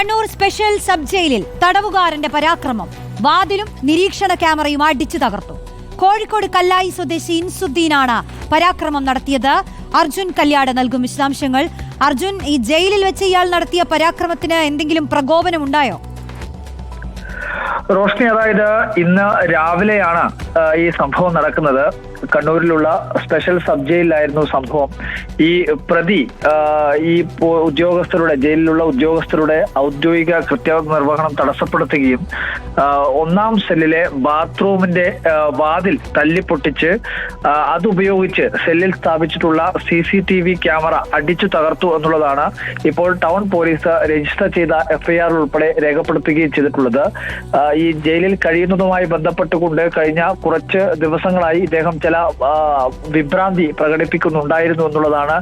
Kannur special sub ജയിലിൽ തടവുകാരന്റെ പരാക്രമം. വാതിലും നിരീക്ഷണ ക്യാമറയും അടിച്ചു തകർത്തു. കോഴിക്കോട് കല്ലായി സ്വദേശി ഇൻസുദ്ദീനാണ് പരാക്രമം നടത്തിയത്. അർജുൻ കല്യാട് നൽകും വിശദാംശങ്ങൾ. അർജുൻ ഈ ജയിലിൽ വെച്ച് ഇയാൾ നടത്തിയ പരാക്രമത്തിന് എന്തെങ്കിലും പ്രകോപനമുണ്ടായോ? റോഷ്നി അതായത് ഇന്ന് രാവിലെയാണ് ഈ സംഭവം നടക്കുന്നത്. കണ്ണൂരിലുള്ള സ്പെഷ്യൽ സബ് ജയിലിലായിരുന്നു സംഭവം. ഈ പ്രതി ഈ ഉദ്യോഗസ്ഥരുടെ ജയിലിലുള്ള ഉദ്യോഗസ്ഥരുടെ ഔദ്യോഗിക കൃത്യനിർവഹണം തടസ്സപ്പെടുത്തുകയും ഒന്നാം സെല്ലിലെ ബാത്റൂമിന്റെ വാതിൽ തല്ലിപ്പൊട്ടിച്ച് അതുപയോഗിച്ച് സെല്ലിൽ സ്ഥാപിച്ചിട്ടുള്ള C C T V camera അടിച്ചു തകർത്തു എന്നുള്ളതാണ് ഇപ്പോൾ ടൗൺ പോലീസ് രജിസ്റ്റർ ചെയ്ത എഫ്ഐആർ ഉൾപ്പെടെ രേഖപ്പെടുത്തുകയും ചെയ്തിട്ടുള്ളത്. ഈ ജയിലിൽ കഴിയുന്നതുമായി ബന്ധപ്പെട്ടുകൊണ്ട് കഴിഞ്ഞ കുറച്ച് ദിവസങ്ങളായി ഇദ്ദേഹം ചില വിഭ്രാന്തി പ്രകടിപ്പിക്കുന്നുണ്ടായിരുന്നു എന്നുള്ളതാണ്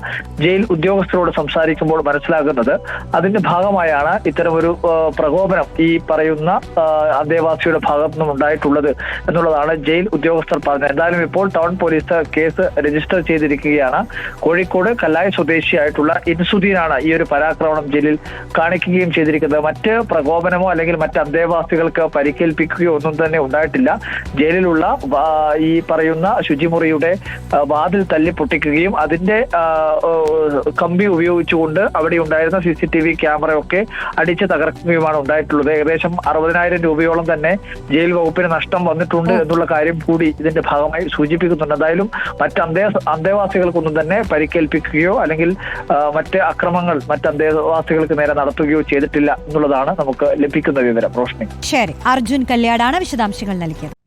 ജയിൽ ഉദ്യോഗസ്ഥരോട് സംസാരിക്കുമ്പോൾ മനസ്സിലാകുന്നത്. അതിന്റെ ഭാഗമായാണ് ഇത്തരമൊരു പ്രകോപനം ഈ പറയുന്ന അന്തേവാസിയുടെ ഭാഗത്തു നിന്നും ഉണ്ടായിട്ടുള്ളത് എന്നുള്ളതാണ് ജയിൽ ഉദ്യോഗസ്ഥർ പറഞ്ഞത്. എന്തായാലും ഇപ്പോൾ ടൗൺ പോലീസ് കേസ് രജിസ്റ്റർ ചെയ്തിരിക്കുകയാണ്. കോഴിക്കോട് കല്ലായ സ്വദേശിയായിട്ടുള്ള ഇൻസുദ്ദീനാണ് ഈ ഒരു പരാക്രമണം ജയിലിൽ കാണിക്കുകയും ചെയ്തിരിക്കുന്നത്. മറ്റ് പ്രകോപനമോ അല്ലെങ്കിൽ മറ്റ് അന്തേവാസികൾക്ക് പരിക്കേൽപ്പിക്കുകയോ ഒന്നും തന്നെ ഉണ്ടായിട്ടില്ല. ജയിലിലുള്ള ഈ പറയുന്ന ശുചിമുറിയുടെ വാതിൽ തല്ലി പൊട്ടിക്കുകയും അതിന്റെ കമ്പി ഉപയോഗിച്ചുകൊണ്ട് അവിടെ ഉണ്ടായിരുന്ന സി സി ടി വി ക്യാമറയൊക്കെ അടിച്ച് തകർക്കുകയുമാണ് ഉണ്ടായിട്ടുള്ളത്. ഏകദേശം അറുപതിനായിരം രൂപയോളം തന്നെ ജയിൽ വകുപ്പിന് നഷ്ടം വന്നിട്ടുണ്ട് എന്നുള്ള കാര്യം കൂടി ഇതിന്റെ ഭാഗമായി സൂചിപ്പിക്കുന്നുണ്ട്. എന്തായാലും മറ്റ് അന്തേ അന്തേവാസികൾക്കൊന്നും തന്നെ പരിക്കേൽപ്പിക്കുകയോ അല്ലെങ്കിൽ മറ്റ് അക്രമങ്ങൾ മറ്റ് അന്തേവാസികൾക്ക് നേരെ നടത്തുകയോ ചെയ്തിട്ടില്ല എന്നുള്ളതാണ് നമുക്ക് ലഭിക്കുന്ന വിവരം. റോഷ്നി. ശരി. അർജുൻ കല്യാടാണ് വിശദാംശങ്ങൾ നൽകിയത്.